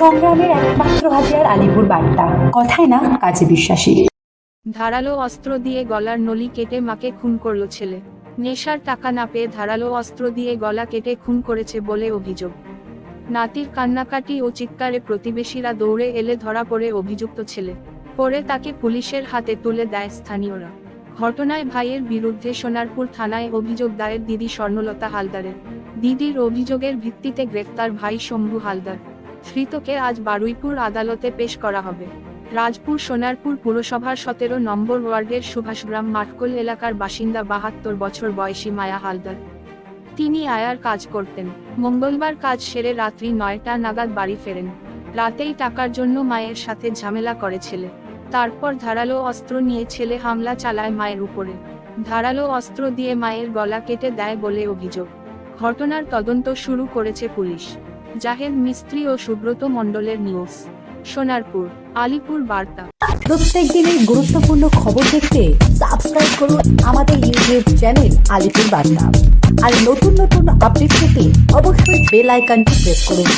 অস্ত্র হাতিয়ার আলিপুর বার্তা। কথায় না, কাজে বিশ্বাসী। ধারালো অস্ত্র দিয়ে গলার নলি কেটে মাকে খুন করল ছেলে। নেশার টাকা না পেয়ে ধারালো অস্ত্র দিয়ে গলা কেটে খুন করেছে বলে অভিযোগ। নাতির কান্নাকাটি ও চিৎকারে প্রতিবেশীরা দৌড়ে এলে ধরা পড়ে অভিযুক্ত ছেলে। পরে তাকে পুলিশের হাতে তুলে দেয় স্থানীয়রা। ঘটনায় ভাইয়ের বিরুদ্ধে সোনারপুর থানায় অভিযোগ দায়ের দিদি স্বর্ণলতা হালদারের। দিদির অভিযোগের ভিত্তিতে গ্রেফতার ভাই শম্ভু হালদার। ধৃতকে আজ বারুইপুর আদালতে পেশ করা হবে। রাজপুর সোনারপুর পুরসভার সতেরো নম্বর ওয়ার্ডের সুভাষগ্রাম মাঠকোল এলাকার বাসিন্দা বাহাত্তর বছর বয়সী মায়া হালদার। তিনি আয়ার কাজ করতেন। মঙ্গলবার কাজ সেরে রাত্রি নয়টা নাগাদ বাড়ি ফেরেন। রাতেই টাকার জন্য মায়ের সাথে ঝামেলা করে ছেলে। তারপর ধারালো অস্ত্র নিয়ে ছেলে হামলা চালায় মায়ের উপরে। ধারালো অস্ত্র দিয়ে মায়ের গলা কেটে দেয় বলে অভিযোগ। ঘটনার তদন্ত শুরু করেছে পুলিশ। জাহেদ মিস্ত্রি ও সুব্রত মণ্ডলের নিউজ, সোনারপুর, আলিপুর বার্তা। প্রত্যেক দিনের গুরুত্বপূর্ণ খবর দেখতে সাবস্ক্রাইব করুন আমাদের ইউটিউব চ্যানেল আলিপুর বার্তা। আর নতুন নতুন আপডেট পেতে অবশ্যই বেল আইকনটি প্রেস করুন।